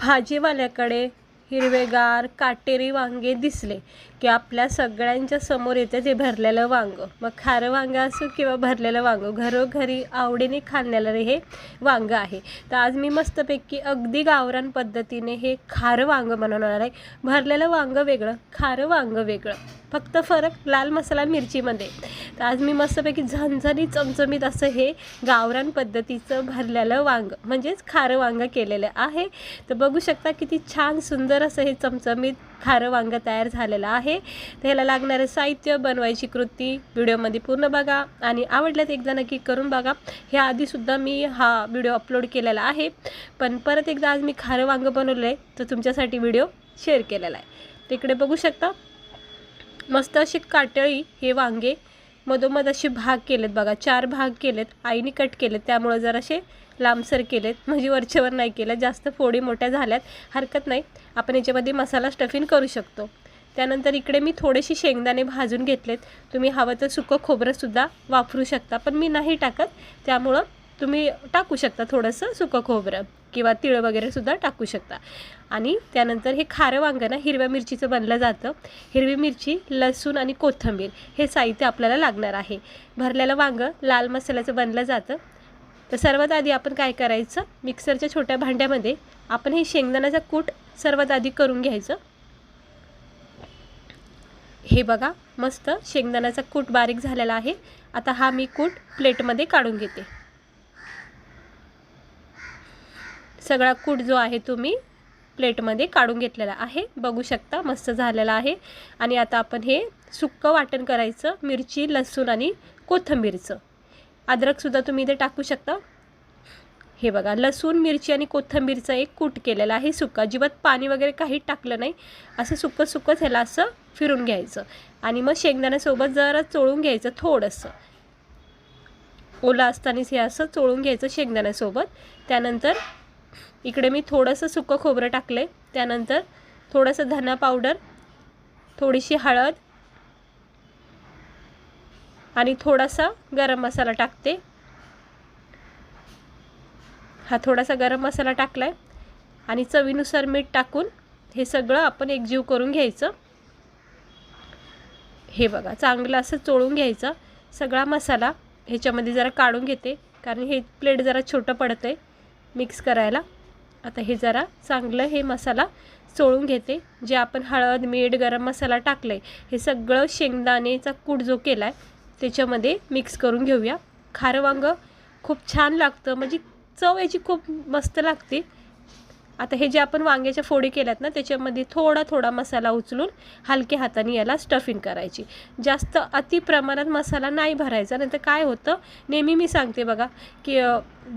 भाजीवाल्याकडे हिरवेगार काटेरी वांगे दिसले की आपल्या सगळ्यांच्या समोर येते ते भरलेलं वांगं. मग खारं वांगं असो किंवा भरलेलं वांगं घरोघरी आवडीने खाण्याला हे वांगं आहे. तर आज मी मस्तपैकी अगदी गावरान पद्धतीने हे खारं वांगं बनवणार आहे. भरलेलं वांगं वेगळं खारं वांगं वेगळं. फक्त फरक लाल मसाला मिरचीमध्ये. तर आज मी मस्तपैकी झणझणी चमचमीत असं हे गावरान पद्धतीचं भरलेलं वांगं म्हणजेच खारं वांगं केलेलं आहे. तर बघू शकता किती छान सुंदर असं हे चमचमीत खारं वांगं तयार झालेलं आहे. तर ह्याला लागणारं साहित्य बनवायची कृती व्हिडिओमध्ये पूर्ण बघा आणि आवडल्यात एकदा नक्की करून बघा. ह्या आधीसुद्धा मी हा व्हिडिओ अपलोड केलेला आहे. पण परत एकदा आज मी खारं वांगं बनवलं आहे तर तुमच्यासाठी व्हिडिओ शेअर केलेला आहे. तिकडे बघू शकता मस्त अशी काटळी हे वांगे मधोमध असे भाग केलेत बघा. चार भाग केलेत आईने कट केलेत त्यामुळं जरासे लांबसर केलेत. म्हणजे वरच्यावर नाही केलं जास्त फोडी मोठ्या झाल्यात हरकत नाही. आपण याच्यामध्ये मसाला स्टफिंग करू शकतो. त्यानंतर इकडे मी थोडेसे शेंगदाणे भाजून घेतलेत. तुम्ही हवं तर सुकं खोबरंसुद्धा वापरू शकता पण मी नाही टाकत. त्यामुळं तुम्ही टाकू शकता थोडंसं सुकं खोबरं किंवा तिळ वगैरेसुद्धा टाकू शकता. आणि त्यानंतर हे खारं वांगं ना हिरव्या मिरचीचं बनलं जातं. हिरवी मिरची लसूण आणि कोथिंबीर हे साहित्य आपल्याला लागणार आहे. भरलेलं वांगं लाल मसाल्याचं बनलं जातं. तर सर्वात आधी आपण काय करायचं? मिक्सरच्या छोट्या भांड्यामध्ये आपण हे शेंगदाण्याचा कूट सर्वात आधी करून घ्यायचं. हे बघा मस्त शेंगदाण्याचा कूट बारीक झालेला आहे. आता हा मी कूट प्लेटमध्ये काढून घेते. सगळा कूट जो आहे तुम्ही प्लेटमध्ये काढून घेतलेला आहे. बघू शकता मस्त झालेला आहे. आणि आता आपण हे सुक्कं वाटण करायचं मिरची लसूण आणि कोथिंबीरचं. अद्रकसुद्धा तुम्ही इथे टाकू शकता. हे बघा लसूण मिरची आणि कोथिंबीरचं एक कूट केलेलं आहे सुक्का अजिबात पाणी वगैरे काही टाकलं नाही. असं सुकं सुकंच ह्याला असं फिरून घ्यायचं. आणि मग शेंगदाण्यासोबत जरा चोळून घ्यायचं थोडंसं. ओलं असतानाच हे असं चोळून घ्यायचं शेंगदाण्यासोबत. त्यानंतर इकडे मी थोडंसं सुकं खोबरं टाकलं. आहे त्यानंतर थोडंसं धना पावडर थोडीशी हळद आणि थोडासा गरम मसाला टाकते. हा थोडासा गरम मसाला टाकला आहे आणि चवीनुसार मीठ टाकून हे सगळं आपण एकजीव करून घ्यायचं. हे बघा चांगलं असं चोळून घ्यायचं. सगळा मसाला ह्याच्यामध्ये जरा काढून घेते कारण हे प्लेट जरा छोटं पडतं आहे मिक्स करायला. आता हे जरा चांगलं हे मसाला चोळून घेते. जे आपण हळद मीठ गरम मसाला टाकलं आहे हे सगळं शेंगदाणेचा कूट जो केला आहे त्याच्यामध्ये मिक्स करून घेऊया. खारं वांगं खूप छान लागतं म्हणजे चव याची खूप मस्त लागते. आता हे जे आपण वांग्याच्या फोडी केल्यात ना त्याच्यामध्ये थोडा थोडा मसाला उचलून हलक्या हाताने याला स्टफिंग करायची. जास्त अति प्रमाणात मसाला नाही भरायचा नाही तर काय होतं नेहमी मी सांगते बघा की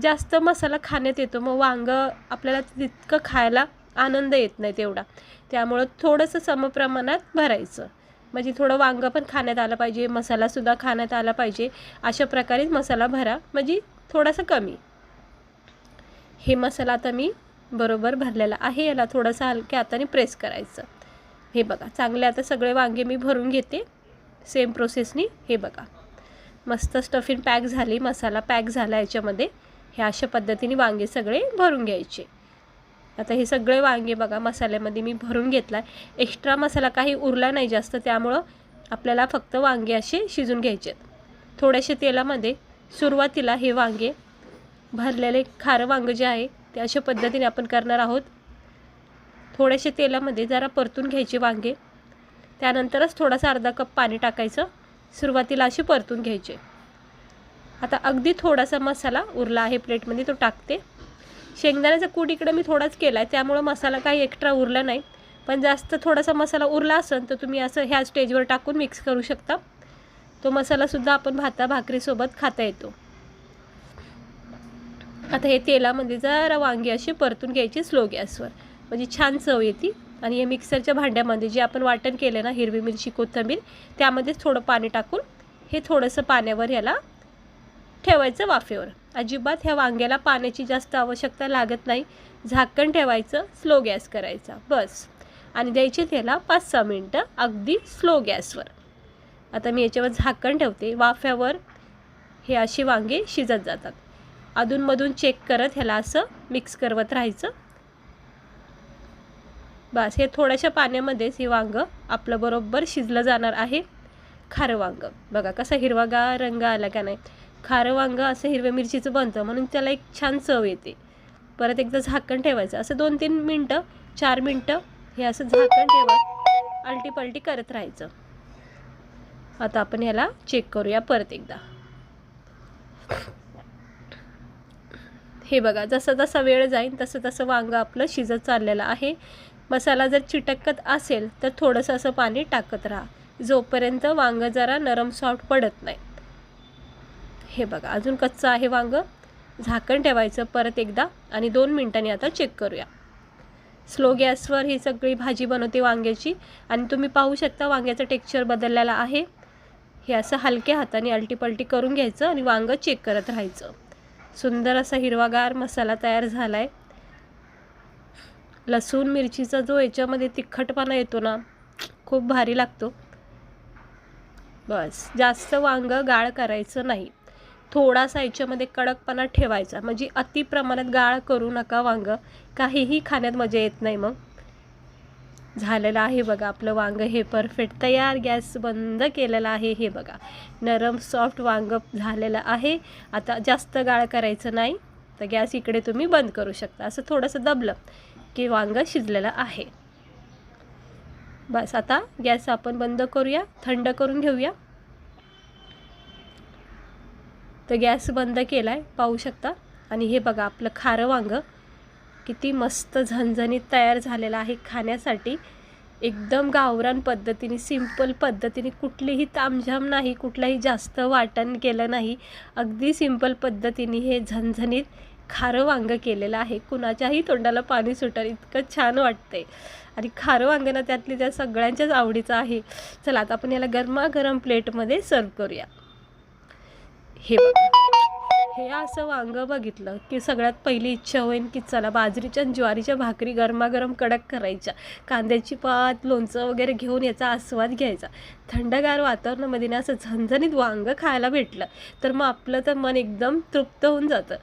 जास्त मसाला खाण्यात येतो मग वांगं आपल्याला तितकं खायला आनंद येत नाही तेवढा. त्यामुळं थोडंसं समप्रमाणात भरायचं. म्हणजे थोडं वांगं पण खाण्यात आलं पाहिजे मसालासुद्धा खाण्यात आला पाहिजे अशा प्रकारेच मसाला भरा. म्हणजे थोडासा कमी. हे मसाला आता मी बरोबर भरलेला आहे. याला थोडंसं हलक्या हाताने प्रेस करायचं. हे बघा चांगले आता सगळे वांगे मी भरून घेते. सेम प्रोसेसनी हे बघा. मस्त स्टफिंग पॅक झाली. मसाला पॅक झाला याच्यामध्ये. हे अशा पद्धतीने वांगे सगळे भरून घ्यायचे. आता हे सगळे वांगे बघा मसाल्यामध्ये मी भरून घेतला आहे एक्स्ट्रा मसाला काही उरला नाही जास्त. त्यामुळं आपल्याला फक्त वांगे असे शिजून घ्यायचे आहेत थोड्याशा तेलामध्ये सुरुवातीला हे वांगे भरलेले खारं वांगं जे आहे ते अशा पद्धतीने आपण करणार आहोत. थोड्याशा तेलामध्ये जरा परतून घ्यायचे वांगे. त्यानंतरच थोडासा अर्धा कप पाणी टाकायचं. सुरुवातीला असे परतून घ्यायचे. आता अगदी थोडासा मसाला उरला आहे प्लेटमध्ये तो टाकते. शेंगदाण्याचा कूट इकडं मी थोडाच केला आहे त्यामुळं मसाला काही एक्स्ट्रा उरला नाही. पण जास्त थोडासा मसाला उरला असेल तर तुम्ही असं ह्या स्टेजवर टाकून मिक्स करू शकता. तो मसालासुद्धा आपण भाता भाकरीसोबत खाता येतो. आता हे तेलामध्ये जरा वांगी अशी परतून घ्यायची स्लो गॅसवर. म्हणजे छान चव येते. आणि हे मिक्सरच्या भांड्यामध्ये जे आपण वाटण केलं ना हिरवी मिरची कोथंबीर त्यामध्येच थोडं पाणी टाकून हे थोडंसं पाण्यावर ह्याला ठेवायचं वाफेवर. अजिबात ह्या वांग्याला पाण्याची जास्त आवश्यकता लागत नाही. झाकण ठेवायचं स्लो गॅस करायचा. बस. आणि द्यायचे त्याला पाच सहा मिनटं अगदी स्लो गॅसवर. आता मी याच्यावर झाकण ठेवते. वाफ्यावर हे असे वांगे शिजत जातात. अधूनमधून चेक करत ह्याला असं मिक्स करवत राहायचं. बस हे थोड्याशा पाण्यामध्येच हे वांगं आपलं बरोबर शिजलं जाणार आहे. खारं वांगं. बघा कसा हिरवागा रंग आला का नाही. खारं वांगं असं हिरव्या मिरचीचं बनतं म्हणून त्याला एक छान चव येते. परत एकदा झाकण ठेवायचं. असं दोन तीन मिनटं चार मिनटं हे असं झाकण ठेवत आलटी पलटी करत राहायचं. आता आपण ह्याला चेक करूया परत एकदा. हे बघा जसं जसा वेळ जाईल तसं तसं वांगं आपलं शिजत चाललेलं आहे. मसाला जर चिटकत असेल तर थोडंसं असं पाणी टाकत राहा. जोपर्यंत वांगं जरा नरम सॉफ्ट पडत नाही. हे बघा अजून कच्चं आहे वांगं. झाकण ठेवायचं परत एकदा आणि दोन मिनटांनी आता चेक करूया. स्लो गॅसवर ही सगळी भाजी बनवते वांग्याची आणि तुम्ही पाहू शकता वांग्याचं टेक्स्चर बदललेलं आहे. हे असं हलक्या हाताने अल्टीपल्टी करून घ्यायचं आणि वांगं चेक करत राहायचं. सुंदर असा हिरवागार मसाला तयार झाला आहे लसूण मिरचीचा जो याच्यामध्ये तिखटपणा येतो ना खूप भारी लागतो. बस जास्त वांगं गाळ करायचं नाही. थोडासा याच्यामध्ये कडकपणा ठेवायचा. म्हणजे अति प्रमाणात गाळ करू नका वांगं. काहीही खाण्यात मजा येत नाही मग. झालेलं आहे. बघा आपलं वांगं हे परफेक्ट तयार. गॅस बंद केलेला आहे. हे बघा नरम सॉफ्ट वांग झालेलं आहे. आता जास्त गाळ करायचं नाही. तर गॅस इकडे तुम्ही बंद करू शकता. असं थोडंसं दबलं की वांग शिजलेलं आहे. बस आता गॅस आपण बंद करूया. थंड करून घेऊया. तर गॅस बंद केला आहे पाहू शकता. आणि हे बघा आपलं खारं वांगं किती मस्त झणझणीत तयार झालेलं आहे खाण्यासाठी. एकदम गावरान पद्धतीने सिंपल पद्धतीने कुठलीही तामझाम नाही कुठलाही जास्त वाटण केलं नाही. अगदी सिंपल पद्धतीने हे झणझणीत खारं वांगं केलेलं आहे. कुणाच्याही तोंडाला पाणी सुटेल इतकं छान वाटतंय. आणि खारं वांगं ना त्यातली त्या सगळ्यांच्याच आवडीचं आहे. चला आता आपण याला गरमागरम प्लेटमध्ये सर्व करूया. हे बघा. हे असं वांगं बघितलं की सगळ्यात पहिली इच्छा होईल की चला बाजरीच्या आणि ज्वारीच्या भाकरी गरमागरम कडक करायच्या. कांद्याची पात लोणचं वगैरे घेऊन याचा आस्वाद घ्यायचा. थंडगार वातावरणामध्ये ना असं झणझणीत वांगं खायला भेटलं तर मग आपलं तर मन एकदम तृप्त होऊन जातं.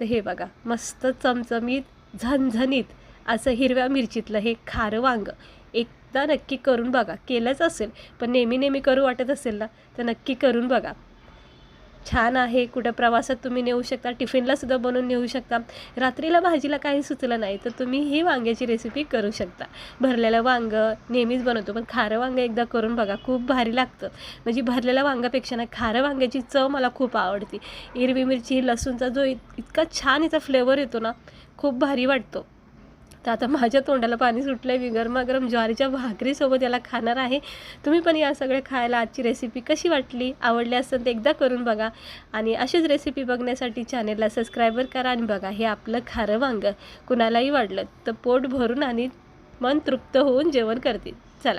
तर हे बघा मस्त चमचमीत झणझणीत असं हिरव्या मिरचीतलं हे खारं वांगं. एकदा नक्की करून बघा केलंच असेल पण नेहमी नेहमी करू वाटत असेल ना तर नक्की करून बघा. छान आहे कुठं प्रवासात तुम्ही नेऊ शकता टिफिनला सुद्धा बनवून नेऊ शकता. रात्रीला भाजीला काही सुचलं नाही तर तुम्ही ही वांग्याची रेसिपी करू शकता. भरलेलं वांगं नेहमीच बनवतो पण खारं वांगं एकदा करून बघा खूप भारी लागतं. म्हणजे भरलेल्या वांग्यापेक्षा ना खारं वांग्याची चव मला खूप आवडते. हिरवी मिरची लसूणचा जो इत इतका छान याचा फ्लेवर येतो ना खूप भारी वाटतो. तर आता माझ्या तोंडाला पाणी सुटलं आहे मी गरमागरम ज्वारीच्या भाकरीसोबत याला खाणार आहे. तुम्ही पण या सगळे खायला आजची रेसिपी कशी वाटली? आवडली असेल तर एकदा करून बघा. आणि अशीच रेसिपी बघण्यासाठी चॅनेलला सबस्क्रायबर करा आणि बघा हे आपलं खारं वांगं कुणालाही वाढलं तर पोट भरून आणि मन तृप्त होऊन जेवण करतील. चला.